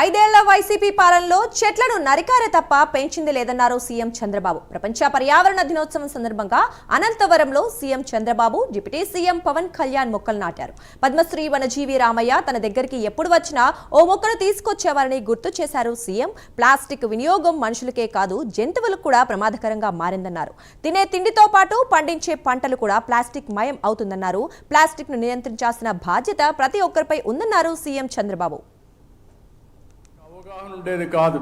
ఐదేళ్ళ వైసీపీ పాలనలో చెట్లను నరికారే తప్ప పెంచింది లేదన్నారు సీఎం చంద్రబాబు. ప్రపంచ పర్యావరణ దినోత్సవం సందర్భంగా అనంతవరంలో CM Chandrababu deputy CM Pawan Kalyan మొక్కలు నాటారు. పద్మశ్రీ వనజీవి రామయ్య తన దగ్గరికి ఎప్పుడు వచ్చినా ఓ మొక్కను తీసుకొచ్చేవారని గుర్తు చేశారు సీఎం. ప్లాస్టిక్ వినియోగం మనుషులకే కాదు జంతువులకు కూడా ప్రమాదకరంగా మారిందన్నారు. తినే తిండితో పాటు పండించే పంటలు కూడా ప్లాస్టిక్ మయం అవుతుందన్నారు. ప్లాస్టిక్ను నియంత్రించాల్సిన బాధ్యత ప్రతి ఒక్కరిపై ఉందన్నారు సీఎం చంద్రబాబు. అవగాహన ఉండేది కాదు.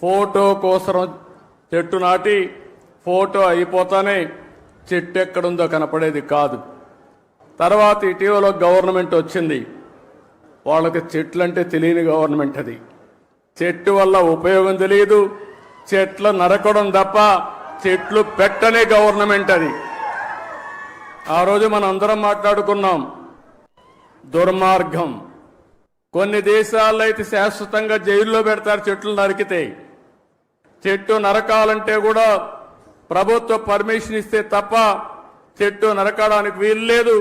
ఫోటో కోసరం చెట్టు నాటి ఫోటో అయిపోతానే చెట్టు ఎక్కడుందో కనపడేది కాదు. తర్వాత ఇటీవల గవర్నమెంట్ వచ్చింది. వాళ్ళకి చెట్లు అంటే తెలియని గవర్నమెంట్ అది. చెట్టు వల్ల ఉపయోగం తెలియదు చెట్లు నరకడం తప్ప చెట్లు పెట్టనే గవర్నమెంట్ అది. ఆ రోజు మనం అందరం మాట్లాడుకున్నాం దుర్మార్గం. కొన్ని దేశాల్లో అయితే శాశ్వతంగా జైల్లో పెడతారు చెట్లు నరికితే. చెట్టు నరకాలంటే కూడా ప్రభుత్వ పర్మిషన్ ఇస్తే తప్ప చెట్టు నరకడానికి వీలు లేదు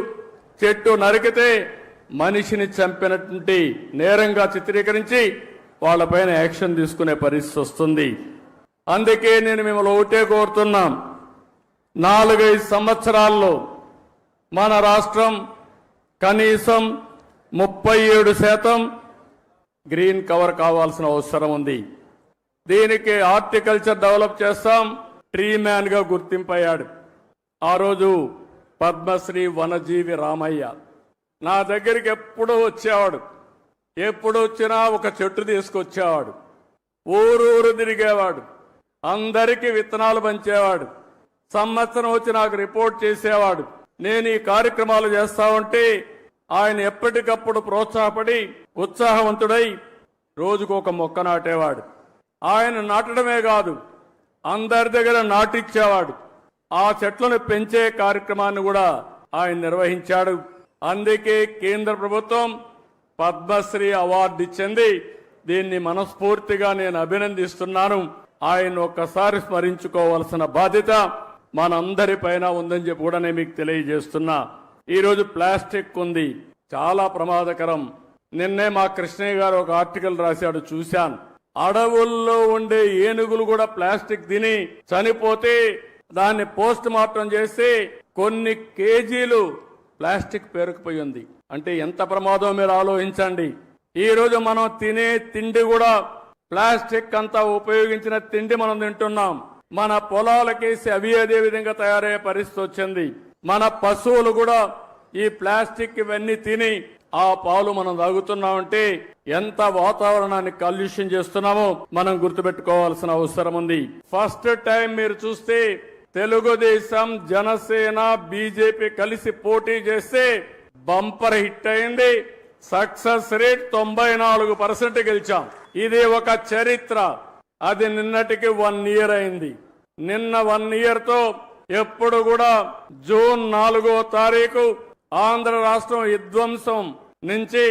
చెట్టు నరికితే మనిషిని చంపినటువంటి నేరంగా చిత్రీకరించి వాళ్ళపైన యాక్షన్ తీసుకునే పరిస్థితి వస్తుంది. అందుకే నేను మిమ్మల్ని ఒకటే కోరుతున్నాం. నాలుగైదు సంవత్సరాల్లో మన రాష్ట్రం కనీసం ముప్పై ఏడు శాతం గ్రీన్ కవర్ కావాల్సిన అవసరం ఉంది. దీనికి హార్టికల్చర్ డెవలప్ చేస్తాం. ట్రీ మ్యాన్గా గుర్తింపయ్యాడు. ఆ రోజు పద్మశ్రీ వనజీవి రామయ్య నా దగ్గరికి ఎప్పుడూ వచ్చేవాడు. ఎప్పుడు వచ్చినా ఒక చెట్టు తీసుకొచ్చేవాడు. ఊరూరు తిరిగేవాడు. అందరికీ విత్తనాలు పంచేవాడు. సంవత్సరం వచ్చి నాకు రిపోర్ట్ చేసేవాడు. నేను ఈ కార్యక్రమాలు చేస్తా ఉంటే ఆయన ఎప్పటికప్పుడు ప్రోత్సాహపడి ఉత్సాహవంతుడై రోజుకు ఒక మొక్క నాటేవాడు. ఆయన నాటడమే కాదు అందరి దగ్గర నాటిచ్చేవాడు. ఆ చెట్లను పెంచే కార్యక్రమాన్ని కూడా ఆయన నిర్వహించాడు. అందుకే కేంద్ర ప్రభుత్వం పద్మశ్రీ అవార్డు ఇచ్చింది. దీన్ని మనస్ఫూర్తిగా నేను అభినందిస్తున్నాను. ఆయన ఒక్కసారి స్మరించుకోవాల్సిన బాధ్యత మనందరిపైన ఉందని చెప్పి కూడా నేను మీకు తెలియజేస్తున్నా. ఈరోజు ప్లాస్టిక్ ఉంది. చాలా ప్రమాదకరం. నిన్నే మా కృష్ణయ్య గారు ఒక ఆర్టికల్ రాశాడు చూశాను. అడవుల్లో ఉండే ఏనుగులు కూడా ప్లాస్టిక్ తిని చనిపోతే దాన్ని పోస్ట్ మార్టం చేస్తే కొన్ని కేజీలు ప్లాస్టిక్ పేరుకుపోయి ఉంది. అంటే ఎంత ప్రమాదం మీరు ఆలోచించండి. ఈ రోజు మనం తినే తిండి కూడా ప్లాస్టిక్ అంతా ఉపయోగించిన తిండి మనం తింటున్నాం. మన పొలాలకేసి అవి అదే విధంగా తయారయ్యే పరిస్థితి వచ్చింది. మన పశువులు కూడా ఈ ప్లాస్టిక్ ఇవన్నీ తిని ఆ పాలు మనం తాగుతున్నామంటే ఎంత వాతావరణాన్ని కాలుష్యం చేస్తున్నామో మనం గుర్తుపెట్టుకోవాల్సిన అవసరం ఉంది. ఫస్ట్ టైం మీరు చూస్తే తెలుగుదేశం జనసేన బీజేపీ కలిసి పోటీ చేస్తే బంపర్ హిట్ అయింది. సక్సెస్ రేట్ తొంభై నాలుగు పర్సెంట్ గెలిచాం. ఇది ఒక చరిత్ర. అది నిన్నటికి వన్ ఇయర్ అయింది. నిన్న వన్ ఇయర్తో ఎప్పుడు కూడా జూన్ నాలుగో తారీఖు ఆంధ్ర రాష్ట్రం విధ్వంసం నుంచి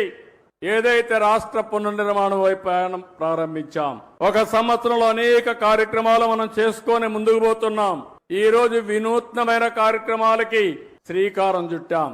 ఏదైతే రాష్ట్ర పునర్నిర్మాణం వైపు ప్రయాణం ప్రారంభించాం ఒక సంవత్సరంలో అనేక కార్యక్రమాలు మనం చేసుకొని ముందుకు పోతున్నాం. ఈ రోజు వినూత్నమైన కార్యక్రమాలకి శ్రీకారం చుట్టాం.